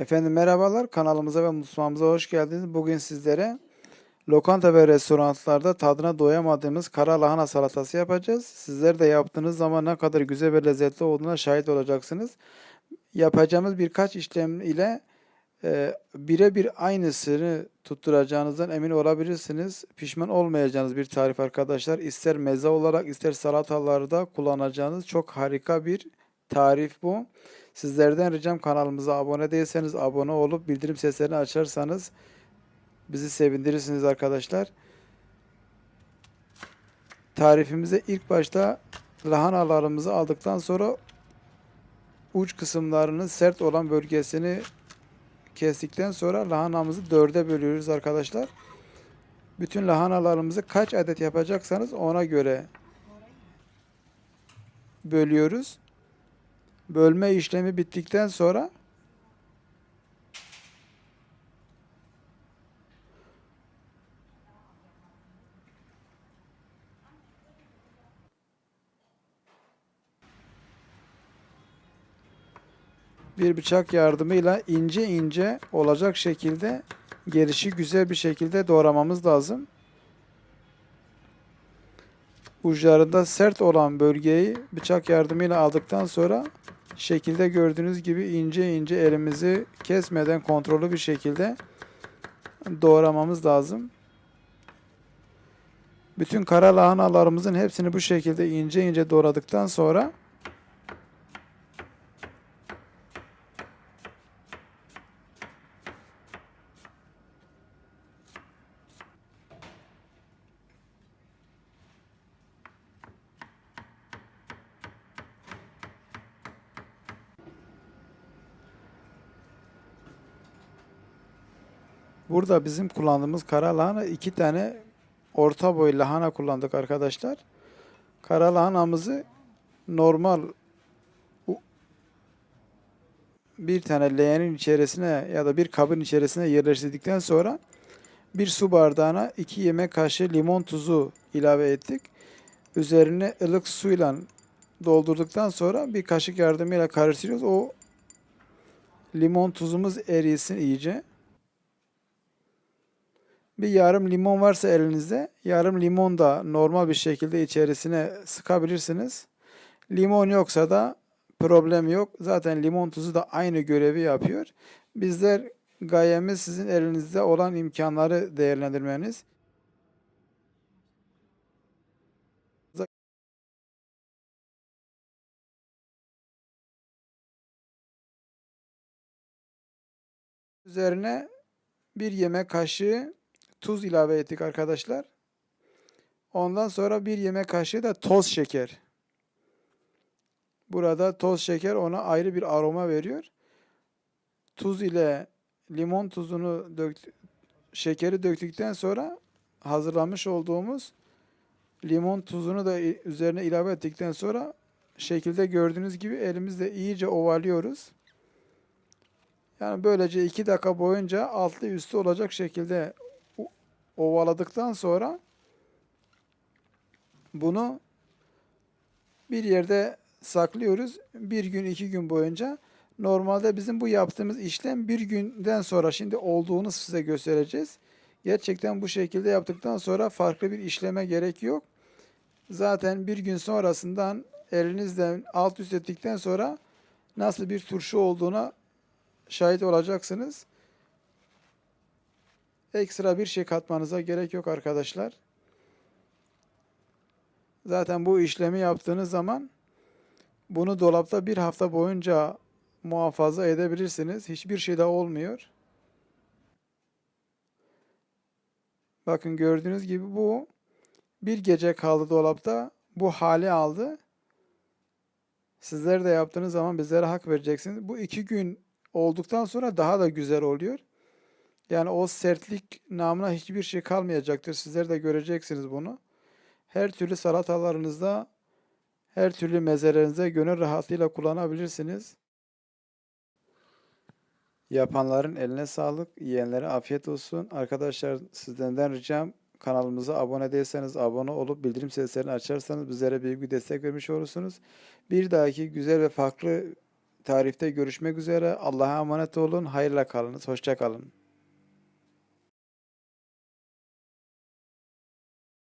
Efendim merhabalar kanalımıza ve mutfağımıza hoş geldiniz. Bugün sizlere lokanta ve restoranlarda tadına doyamadığımız kara lahana salatası yapacağız. Sizler de yaptığınız zaman ne kadar güzel ve lezzetli olduğuna şahit olacaksınız. Yapacağımız birkaç işlem ile e, birebir aynısını tutturacağınızdan emin olabilirsiniz. Pişman olmayacağınız bir tarif arkadaşlar. İster meze olarak ister salatalarda kullanacağınız çok harika bir tarif bu. Sizlerden ricam kanalımıza abone değilseniz abone olup bildirim seslerini açarsanız bizi sevindirirsiniz arkadaşlar. Tarifimize ilk başta lahanalarımızı aldıktan sonra uç kısımlarının sert olan bölgesini kestikten sonra lahanamızı dörde bölüyoruz arkadaşlar. Bütün lahanalarımızı kaç adet yapacaksanız ona göre bölüyoruz. Bölme işlemi bittikten sonra bir bıçak yardımıyla ince ince olacak şekilde gelişi güzel bir şekilde doğramamız lazım. Uçlarında sert olan bölgeyi bıçak yardımıyla aldıktan sonra şekilde gördüğünüz gibi ince ince elimizi kesmeden kontrollü bir şekilde doğramamız lazım. Bütün kara lahanalarımızın hepsini bu şekilde ince ince doğradıktan sonra Burada bizim kullandığımız kara lahana iki tane orta boy lahana kullandık arkadaşlar. Kara lahanamızı normal bir tane leğenin içerisine ya da bir kabın içerisine yerleştirdikten sonra bir su bardağına iki yemek kaşığı limon tuzu ilave ettik. Üzerine ılık suyla doldurduktan sonra bir kaşık yardımıyla karıştırıyoruz. O limon tuzumuz erisin iyice. Bir yarım limon varsa elinizde, yarım limon da normal bir şekilde içerisine sıkabilirsiniz. Limon yoksa da problem yok. Zaten limon tuzu da aynı görevi yapıyor. Bizler gayemiz sizin elinizde olan imkanları değerlendirmeniz. Üzerine bir yemek kaşığı tuz ilave ettik arkadaşlar. Ondan sonra bir yemek kaşığı da toz şeker. Burada toz şeker ona ayrı bir aroma veriyor. Tuz ile limon tuzunu dök, şekeri döktükten sonra hazırlamış olduğumuz limon tuzunu da üzerine ilave ettikten sonra şekilde gördüğünüz gibi elimizle iyice ovalıyoruz. Yani böylece 2 dakika boyunca altlı üstü olacak şekilde ovaladıktan sonra bunu bir yerde saklıyoruz. Bir gün iki gün boyunca. Normalde bizim bu yaptığımız işlem bir günden sonra şimdi olduğunu size göstereceğiz. Gerçekten bu şekilde yaptıktan sonra farklı bir işleme gerek yok. Zaten bir gün sonrasından elinizle alt üst ettikten sonra nasıl bir turşu olduğuna şahit olacaksınız. Ekstra bir şey katmanıza gerek yok arkadaşlar. Zaten bu işlemi yaptığınız zaman bunu dolapta bir hafta boyunca muhafaza edebilirsiniz. Hiçbir şey de olmuyor. Bakın gördüğünüz gibi bu bir gece kaldı dolapta. Bu hali aldı. Sizler de yaptığınız zaman bizlere hak vereceksiniz. Bu iki gün olduktan sonra daha da güzel oluyor. Yani o sertlik namına hiçbir şey kalmayacaktır. Sizler de göreceksiniz bunu. Her türlü salatalarınızda, her türlü mezelerinize gönül rahatlığıyla kullanabilirsiniz. Yapanların eline sağlık, yiyenlere afiyet olsun. Arkadaşlar sizden ricam kanalımıza abone değilseniz abone olup bildirim seslerini açarsanız bizlere büyük bir destek vermiş olursunuz. Bir dahaki güzel ve farklı tarifte görüşmek üzere. Allah'a emanet olun. Hayırla kalınız. Hoşça kalın.